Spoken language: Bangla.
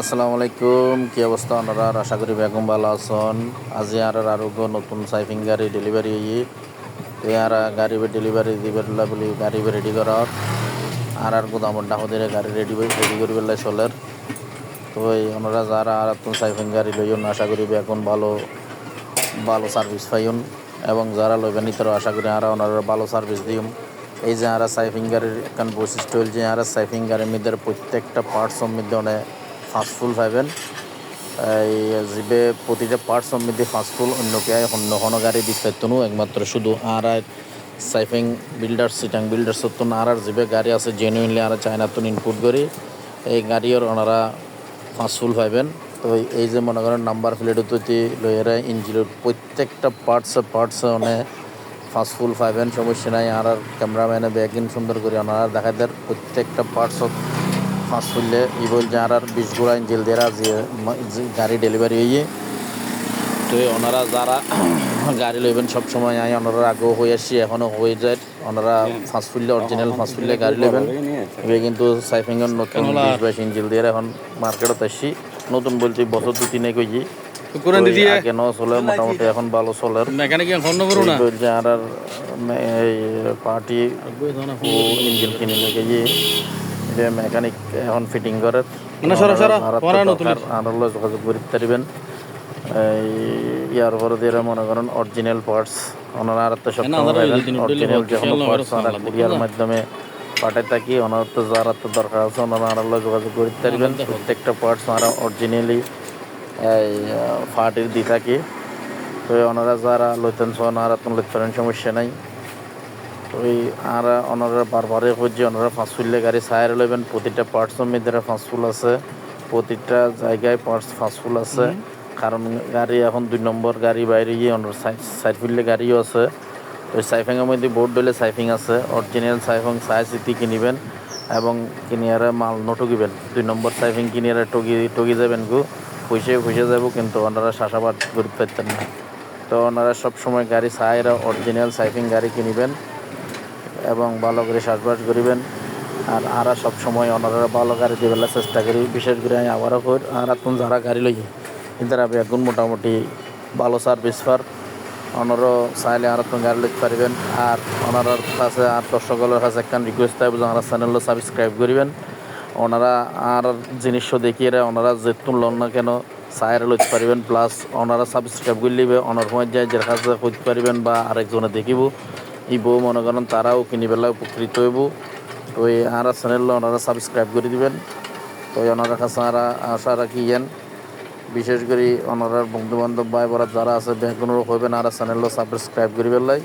আসসালামু আলাইকুম কি অবস্থা আপনারা? আশা করি বেগম ভালো আছেন। আজি আর আরোগ্য নতুন সাইফিং গাড়ি ডেলিভারি হই। আর গাড়ি ডেলিভারি দিবেন বলি গাড়ি রেডি করার। আর আর গুদামর ডাহদের গাড়ি রেডি রেডি করি বেলায় চলের। তো এই ওনারা যারা আর নতুন সাইফিং গাড়ি লইন আশা করি এখন ভালো ভালো সার্ভিস পাইন এবং যারা লইবেন তারা আশা করি আর ওনারা ভালো সার্ভিস দিম এই যে আর সাইফিং গাড়ির একখান বৈশিষ্ট্য হল যে, আর সাইফিং গাড়ির মধ্যে প্রত্যেকটা পার্টসের মধ্যে অনেক ফাস্টফুল পাইবেন এই জিবে প্রতিটা পার্টসের মধ্যে ফাস্টফুল অন্য কে অন্য কোনো গাড়ি বিস্তারিতনু, একমাত্র শুধু আর আর সাইফিং বিল্ডার্স সিটাং বিল্ডার্সের তো আর আর জিবে গাড়ি আছে জেনুইনলি আর চায়নার তো ইনপুট করি। এই গাড়ির ওনারা ফাস্টফুল পাইবেন তো এই যে মনে করেন নাম্বার প্লেট উত্তরটি লইয়েরা ইঞ্জিনের প্রত্যেকটা পার্টসে পার্টসে অনেক ফাস্টফুল পাইবেন সমস্যা নাই। আর আর ক্যামেরাম্যানে ব্যাগিন সুন্দর করে ওনারা দেখাই দেয় প্রত্যেকটা পার্টসত ফাস্টফুলে ই বল যে আর বিশ গোড়া ইঞ্জিল দেরা যে গাড়ি ডেলিভারি হইয়ে। তো ওনারা যারা গাড়ি লইবেন সব সময় আই ওনারা আগেও হয়ে আসছি এখনও হয়ে যায়। ওনারা ফাস্টফুলে অরিজিনাল ফাস্টফুলে গাড়ি লইবেন। এবার কিন্তু সাইফিংয়ের নতুন বিশ বাইশ ইঞ্জিল দিয়ে এখন মার্কেটত আসছি। নতুন বলছি বছর দু তিনে কইছি কোরআন তো এই দিয়ে। আগে ন চলে মোটামুটি এখন ভালো চলে। আর পার্টি ইঞ্জিন কিনে লেগে যে মেকানিক এখন ফিটিং করে মানে পরা নতুন। আনার যোগাযোগ করে পারিবেন। এই ইয়ার পরে দিয়ে মনে করেন অরিজিনাল পার্টস ওনারা আর তো সব অরিজিনাল যে কোনো পার্টস সামলাবো, কুরিয়ার মাধ্যমে পাঠাই থাকি ওনার তো যার তো দরকার আছে ওনারা আর যোগাযোগ করে পারিবেন। প্রত্যেকটা পার্টস আমরা অরিজিনালি এই ফাটির দিয়ে থাকি। তো ওনারা যারা লইতেন ওনারা তো লইতে সমস্যা নাই। তো এই আর ওনারা বারবারে খুঁজছে ওনারা ফাঁসফুললে গাড়ি সায়ার লইবেন প্রতিটা পার্টসের মধ্যে ফাঁসফুল আছে প্রতিটা জায়গায় পার্টস ফাঁসফুল আছে। কারণ গাড়ি এখন দুই নম্বর গাড়ি বাইরে গিয়ে ওনার সাইড ফিল্ডে গাড়িও আছে। ওই সাইফিংয়ের মধ্যে বোর্ড দিলে সাইফিং আছে অরিজিনাল সাইফিং সাই সিটি কিনিবেন এবং কিনে কিনিয়ারে মাল নঠকিবেন দুই নম্বর সাইফিং কিনিয়ারে টগি টগি যাবেন গু। পয়সে পয়সে যাব কিন্তু ওনারা শাসাবাদ করতে পারতেন না। তো ওনারা সবসময় গাড়ি সাইরা অরিজিনাল সাইফিং গাড়ি কিনিবেন। এবং ভালো করে চাষবাস করিবেন। আর আরা সব সময় ওনারা ভালো গাড়ি দিবেলা চেষ্টা করি। বিশেষ করে আমি আবারও কই, আর এখন যারা গাড়ি লই কিন্তু এখন মোটামুটি ভালো সার্ভিস পার। ওনারও চাইলে আর এখন গাড়ি লইতে পারবেন। আর ওনার কাছে আর দর্শকদের কাছে একখান রিকোয়েস্ট থাকবে যে ওনারা চ্যানেলও সাবস্ক্রাইব করিবেন। ওনারা আর জিনিস দেখিয়ে ওনারা যেতুন লন না কেন চায়ের লইতে পারবেন। প্লাস ওনারা সাবস্ক্রাইব করে লিবে ওনার সময় যায় যে কাছে করতে পারবেন বা আরেকজনে দেখিব। ই বউ মনে করেন তারাও কিনি পেলা উপকৃত হইব। তো এই আর চ্যানেল ওনারা সাবস্ক্রাইব করে দিবেন। তো ওনার কাছে আর আশা রাখি ইয়েন। বিশেষ করে ওনার বন্ধু বান্ধব ভাই বরাত যারা আছে ব্যাংক হইবেন আর চ্যানেলও সাবস্ক্রাইব করি পেলাই